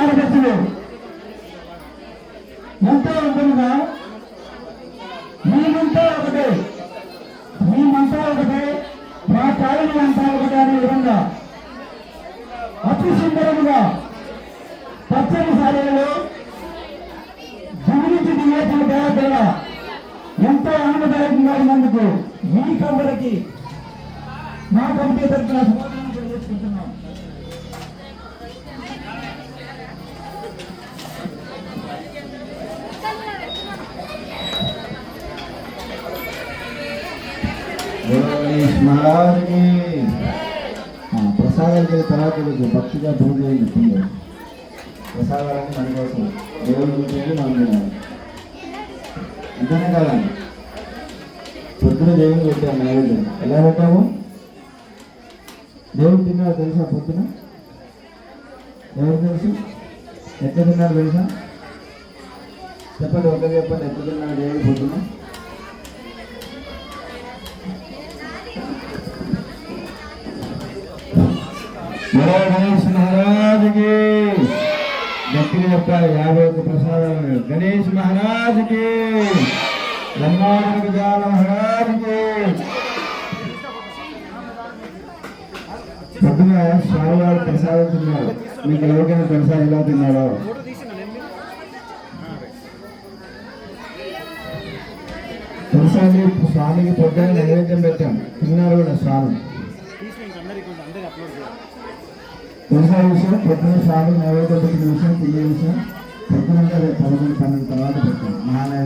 ఆడపడుచులు ఎంతో ఉంటుందిగా మేమంతా ఒకటే. మేమంతా ఒకటే. మా కాలనీ అంతా ఒకటే అనే విధంగా. అతి సుందరముగా పచ్చని శాలలో జీవించి దిగేసిన దేవతగా ఎంతో ఆనందదాయకంగా ఉన్నందుకు మీ కంపెనీకి మా కంపెనీ తరఫున మహారాజ్కి ప్రసాదాలకి తర్వాత కొంచెం భక్తిగా పూజ చేయండి ప్రసాదాలని మన కోసం. దేవుడు చూసేది మనం తినాలి. అంతనే కాదండి. పొద్దున దేవుని పెట్టాము నైవేద్యం. ఎలా పెట్టాము? దేవుడు తిన్నాడు తెలుసా పొద్దున? ఎవరు తెలుసు? ఎట్లా తిన్నాడు తెలుసా? చెప్పండి ఒకరు చెప్పండి ఎట్లా తిన్నాడు దేవుడు పొద్దున? గణేష్ మహారాజుకి గట్టిగా చెప్పాలి యాభై ఒక్క ప్రసాదాలు. గణేష్ మహారాజుకి. బ్రహ్మాండ విజయాల మహారాజుకి. పొద్దున స్వామివారు ప్రసాదం తిన్నారు. మీకు ఎవరికైనా ప్రసాదం ఇలా తిన్నాడో తెలుసా స్వామికి పొద్దున్న నైవేద్యం పెట్టాం. తిన్నారు కూడా స్వామి. తెలిసిన విషయం? పొద్దున స్వామి నైవేద్యం పెట్టిన విషయం తినే విషయం పొద్దున పదకొండు పన్నెండు తర్వాత పెట్టాం. మహానైవేద్యం